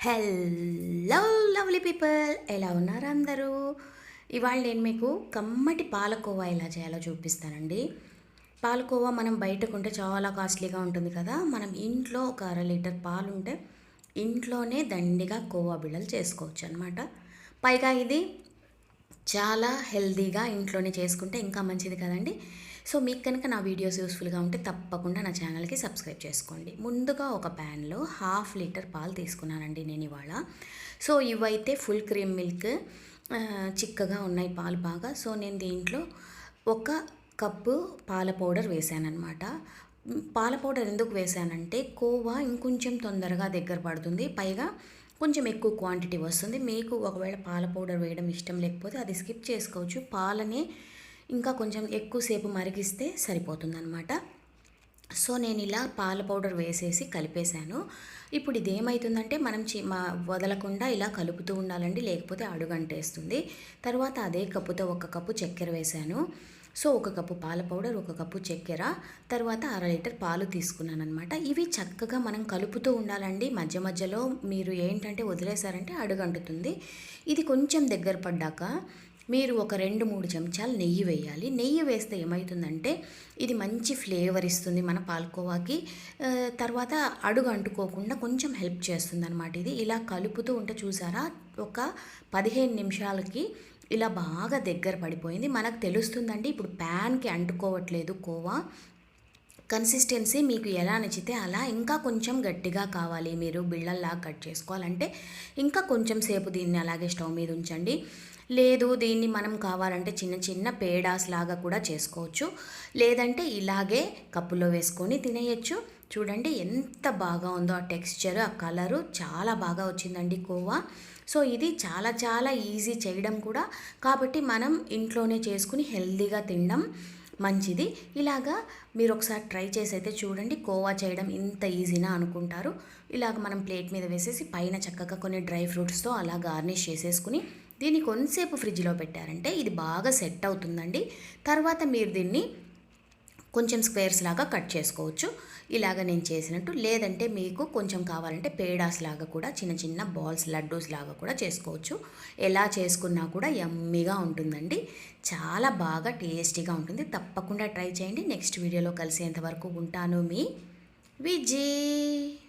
Hello lovely people ఎలా ఉన్నారు అందరూ? ఇవాళ నేను మీకు కమ్మటి పాలకోవా ఎలా చేయాలో చూపిస్తానండి. పాలకోవా మనం బయట కొంటే చాలా కాస్ట్లీగా ఉంటుంది కదా. మనం ఇంట్లో ఒక అర లీటర్ పాలు ఉంటే ఇంట్లోనే దండిగా కోవా బిళ్ళలు చేసుకోవచ్చు అనమాట పైగా ఇది చాలా హెల్తీగా ఇంట్లోనే చేసుకుంటే ఇంకా మంచిది కదండి. సో మీకు కనుక నా వీడియోస్ యూస్ఫుల్గా ఉంటే తప్పకుండా నా ఛానల్కి సబ్స్క్రైబ్ చేసుకోండి. ముందుగా ఒక ప్యాన్లో హాఫ్ లీటర్ పాలు తీసుకున్నానండి నేను ఇవాళ. సో ఇవైతే ఫుల్ క్రీమ్ మిల్క్ చిక్కగా ఉన్నాయి పాలు బాగా. సో నేను దీంట్లో ఒక కప్పు పాల పౌడర్ వేసానమాట పాల పౌడర్ ఎందుకు వేసానంటే కోవా ఇంకొంచెం తొందరగా దగ్గర పడుతుంది. పైగా కొంచెం ఎక్కువ క్వాంటిటీ వస్తుంది. మీకు ఒకవేళ పాల పౌడర్ వేయడం ఇష్టం లేకపోతే అది స్కిప్ చేసుకోవచ్చు. పాలనే ఇంకా కొంచెం ఎక్కువసేపు మరిగిస్తే సరిపోతుందన్నమాట. సో నేను ఇలా పాల పౌడర్ వేసేసి కలిపేశాను. ఇప్పుడు ఇది ఏమవుతుందంటే మనం చి మా వదలకుండా ఇలా కలుపుతూ ఉండాలండి లేకపోతే అడుగంటేస్తుంది. తర్వాత అదే కప్పుతో ఒక కప్పు చక్కెర వేశాను. సో ఒక కప్పు పాల పౌడర్ ఒక కప్పు చక్కెర తర్వాత అర లీటర్ పాలు తీసుకున్నాను అనమాట ఇవి చక్కగా మనం కలుపుతూ ఉండాలండి. మధ్య మధ్యలో మీరు ఏంటంటే వదిలేశారంటే అడుగంటుతుంది. ఇది కొంచెం దగ్గర పడ్డాక మీరు ఒక రెండు మూడు చెంచాలు నెయ్యి వేయాలి. నెయ్యి వేస్తే ఏమవుతుందంటే ఇది మంచి ఫ్లేవర్ ఇస్తుంది మన పాల్కోవాకి. తర్వాత అడుగు అంటుకోకుండా కొంచెం హెల్ప్ చేస్తుంది అనమాట ఇది. ఇలా కలుపుతూ ఉంటే చూసారా ఒక పదిహేను నిమిషాలకి ఇలా బాగా దగ్గర పడిపోయింది. మనకు తెలుస్తుందండి ఇప్పుడు ప్యాన్కి అంటుకోవట్లేదు కోవా. కన్సిస్టెన్సీ మీకు ఎలా నచ్చితే అలా ఇంకా కొంచెం గట్టిగా కావాలి మీరు బిళ్ళల్లా కట్ చేసుకోవాలంటే ఇంకా కొంచెం సేపు దీన్ని అలాగే స్టవ్ మీద ఉంచండి. లేదు దీన్ని మనం కావాలంటే చిన్న చిన్న పేడాస్ లాగా కూడా చేసుకోవచ్చు. లేదంటే ఇలాగే కప్పులో వేసుకొని తినేయచ్చు. చూడండి ఎంత బాగా ఉందో ఆ టెక్స్చర్ ఆ కలరు చాలా బాగా వచ్చిందండి కోవా. సో ఇది చాలా చాలా ఈజీ చేయడం కూడా. కాబట్టి మనం ఇంట్లోనే చేసుకుని హెల్దీగా తినడం. మంచిది. ఇలాగా మీరు ఒకసారి ట్రై చేసి అయితే చూడండి. కోవా చేయడం ఇంత ఈజీనా అనుకుంటారు. ఇలాగ మనం ప్లేట్ మీద వేసేసి పైన చక్కగా కొన్ని డ్రై ఫ్రూట్స్తో అలా గార్నిష్ చేసేసుకుని దీన్ని కొంతసేపు ఫ్రిడ్జ్లో పెట్టారంటే ఇది బాగా సెట్ అవుతుందండి. తర్వాత మీరు దీన్ని కొంచెం స్క్వేర్స్ లాగా కట్ చేసుకోవచ్చు. ఇలాగ నేను చేసినట్టు లేదంటే మీకు కొంచెం కావాలంటే పేడాస్ లాగా కూడా చిన్న చిన్న బాల్స్ లడ్డూస్ లాగా కూడా చేసుకోవచ్చు. ఎలా చేసుకున్నా కూడా యమ్మీగా ఉంటుందండి. చాలా బాగా టేస్టీగా ఉంటుంది. తప్పకుండా ట్రై చేయండి. నెక్స్ట్ వీడియోలో కలిసేంత వరకు ఉంటాను మీ విజయ్